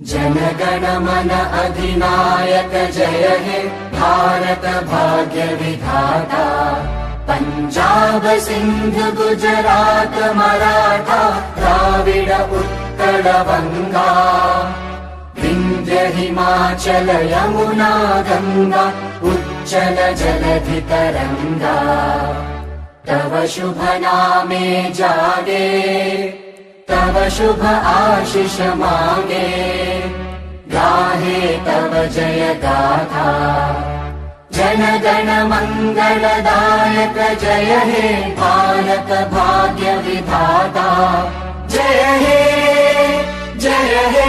जनगण मन अधिनायक जय हे भारत भाग्य विधाता। पंजाब सिंध गुजरात मराठा द्राविड उत्कल बंगा विंध्य हिमाचल यमुना गंगा उच्चल जलधि तरंगा तव शुभ नामे जागे तव शुभ आशिष मागे। गाहे तव जय गाथा। जन गण मंगलदायक जय हे भारत भाग्य विधाता। जय हे जय हे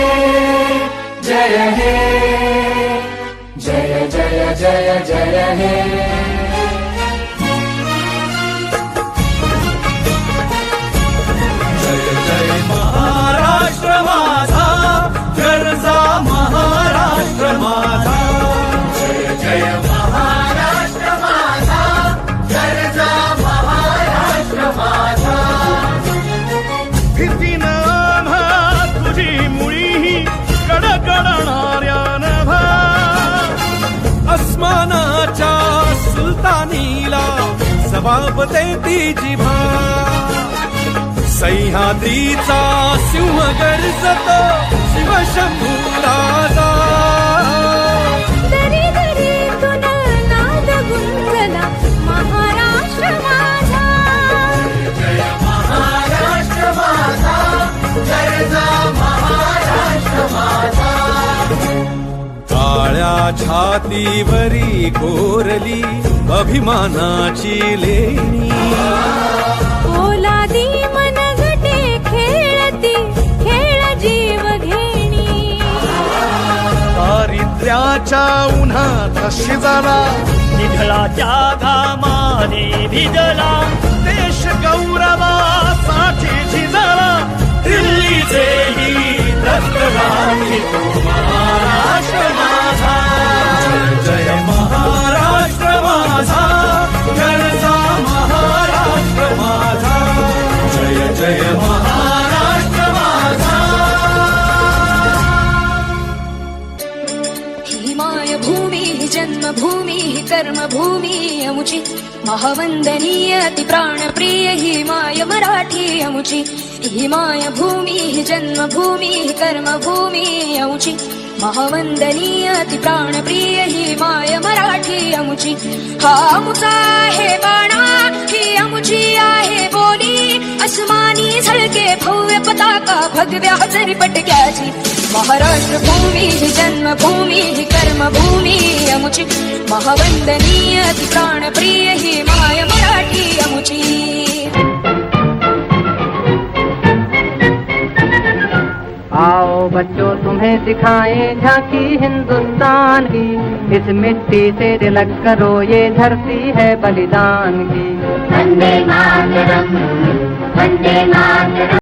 जय हे। जय जय जय जय हे जबाब देती जिभा सह्याद्रीचा सिंह गर्जतो शिवशंभू राजा। छातीवरी कोरली अभिमानाची लेणी. ओलादी मनगटे खेळती खेळ जीव घेणी. दारिद्र्याच्या उन्हात शिजला निधळाच्या घामाने भिजला देश गौरवासाठी झिजला दिल्लीचे हिमाय भूमी जन्मभूमी कर्मभूमी अमुची महावंदनीय ती प्राणप्रिय हिमाय मराठी अमुची हिमाय भूमी जन्मभूमी कर्मभूमी अमुची महावंदनीय ती प्राणप्रिय हिमाय मराठी अमुची हा अमुचा हे बाणा ही पताका भगव्या हजरी पटक्याची महाराष्ट्र भूमी ही जन्मभूमी ही कर्मभूमी अमुची। महावंदनीय ती प्राणप्रिय ही माय मराठी अमुची। आओ बच्चों तुम्हें सिखाएँ झांकी हिंदुस्तान की। इस मिट्टी से तिलक करो ये धरती है बलिदान की। वंदे मातरम् वंदे मातरम्।